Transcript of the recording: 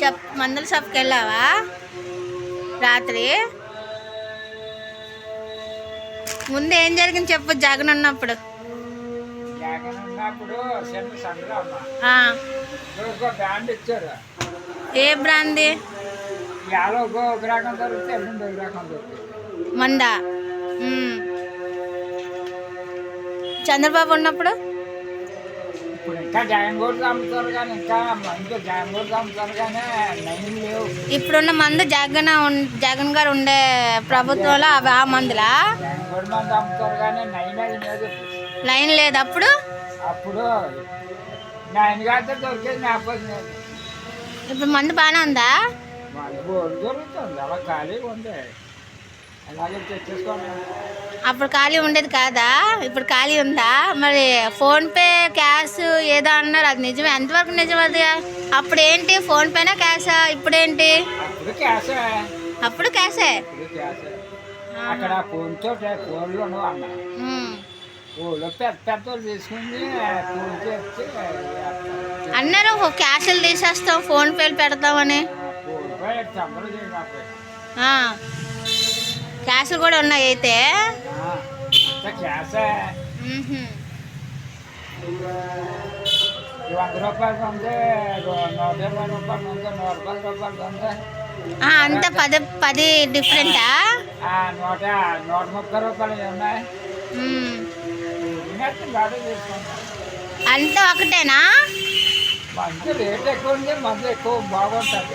చెప్ మందుల షాప్కి వెళ్ళావా? రాత్రి? ముందు ఏం జరిగింది చెప్పు జగన్ ఉన్నప్పుడు. ఏ బ్రాంది? మందా. చంద్రబాబు ఉన్నప్పుడు? ఇప్పుడు ఇంకా జగన్ కూడా అమ్ముతారు కానీ ఇంకా ఇంకా జగన్ కూడా అమ్ముతారు కానీ నయం లేవు ఇప్పుడున్న మందు జగన్ జగన్ గారు ఉండే ప్రభుత్వంలో అవి ఆ మందులా? జగన్ కూడా మంది అమ్ముతారు కానీ నయం అది లేదు లైన్ లేదు అప్పుడు? అప్పుడు నైన్ గారితో దొరికేది లేకపోతే లేదు. ఇప్పుడు మందు బాగానే ఉందా? వాళ్ళ బోర్డు దొరుకుతుంది అలా ఖాళీగా ఉంది అప్పుడు ఖాళీ ఉండేది కాదా? ఇప్పుడు ఖాళీ ఉందా? మరి ఫోన్పే క్యాష్ ఏదో అన్నారు. అది నిజమే. ఎంతవరకు నిజం అది అప్పుడు ఏంటి ఫోన్పేనా క్యాషా? ఇప్పుడేంటి? అప్పుడు క్యాషే? అక్కడ ఫోన్తో. ఫోన్లో అన్నారు. క్యాష్లు తీసేస్తాం ఫోన్పేలు పెడతామని. క్యాష్లు కూడా ఉన్నాయి అయితే. అంత పది పది డిఫరెంటా? నూట నూట ముప్పై రూపాయలు ఉన్నాయి. అంతా ఒకటేనా? మంచి రేట్ ఎక్కువ ఉంది మందు ఎక్కువ బాగుంటుంది